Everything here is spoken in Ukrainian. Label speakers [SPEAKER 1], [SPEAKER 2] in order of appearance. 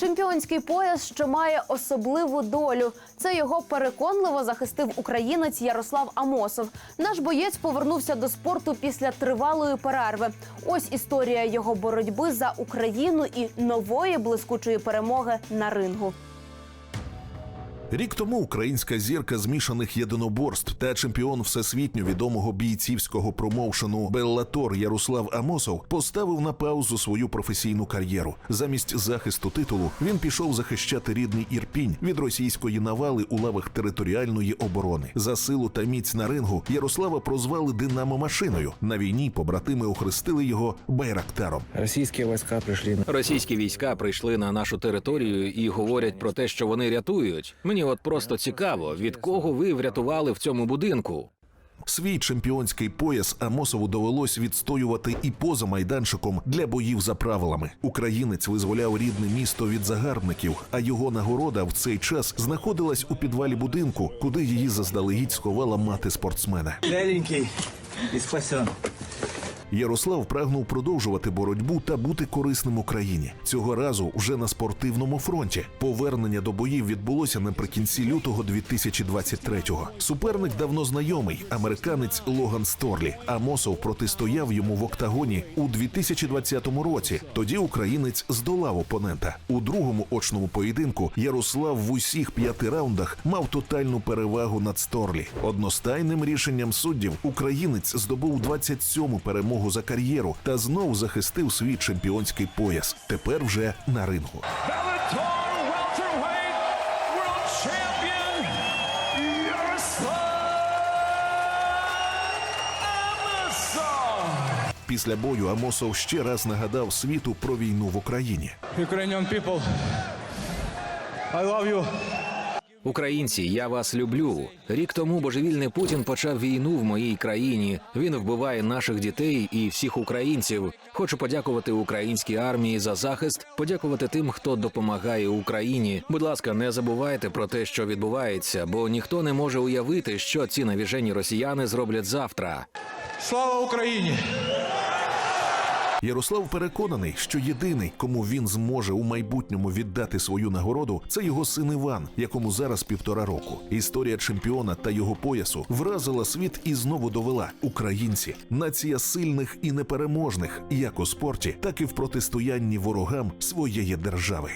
[SPEAKER 1] Чемпіонський пояс, що має особливу долю. Це його переконливо захистив українець Ярослав Амосов. Наш боєць повернувся до спорту після тривалої перерви. Ось історія його боротьби за Україну і нової блискучої перемоги на рингу.
[SPEAKER 2] Рік тому українська зірка змішаних єдиноборств та чемпіон всесвітньо відомого бійцівського промоушену Беллатор Ярослав Амосов поставив на паузу свою професійну кар'єру. Замість захисту титулу він пішов захищати рідний Ірпінь від російської навали у лавах територіальної оборони. За силу та міць на рингу Ярослава прозвали Динамо машиною. На війні побратими охрестили його Байрактаром.
[SPEAKER 3] Российские войска пришли на
[SPEAKER 4] Російські війська прийшли на нашу територію і говорять про те, що вони рятують. Мені от просто цікаво, від кого ви врятували в цьому будинку.
[SPEAKER 2] Свій чемпіонський пояс Амосову довелось відстоювати і поза майданчиком для боїв за правилами. Українець визволяв рідне місто від загарбників, а його нагорода в цей час знаходилась у підвалі будинку, куди її заздалегідь сховала мати спортсмена.
[SPEAKER 5] Беленький и спасен.
[SPEAKER 2] Ярослав прагнув продовжувати боротьбу та бути корисним Україні. Цього разу вже на спортивному фронті. Повернення до боїв відбулося наприкінці лютого 2023-го. Суперник давно знайомий, американець Логан Сторлі. Амосов протистояв йому в октагоні у 2020 році. Тоді українець здолав опонента. У другому очному поєдинку Ярослав в усіх п'яти раундах мав тотальну перевагу над Сторлі. Одностайним рішенням суддів українець здобув 27-му перемогу за кар'єру та знов захистив свій чемпіонський пояс. Тепер вже на рингу. Після бою Амосов ще раз нагадав світу про війну в Україні.
[SPEAKER 5] Ukrainian people, I love you.
[SPEAKER 4] Українці, я вас люблю. Рік тому божевільний Путін почав війну в моїй країні. Він вбиває наших дітей і всіх українців. Хочу подякувати українській армії за захист, подякувати тим, хто допомагає Україні. Будь ласка, не забувайте про те, що відбувається, бо ніхто не може уявити, що ці навіжені росіяни зроблять завтра.
[SPEAKER 5] Слава Україні!
[SPEAKER 2] Ярослав переконаний, що єдиний, кому він зможе у майбутньому віддати свою нагороду, це його син Іван, якому зараз півтора року. Історія чемпіона та його поясу вразила світ і знову довела українці, нація сильних і непереможних, як у спорті, так і в протистоянні ворогам своєї держави.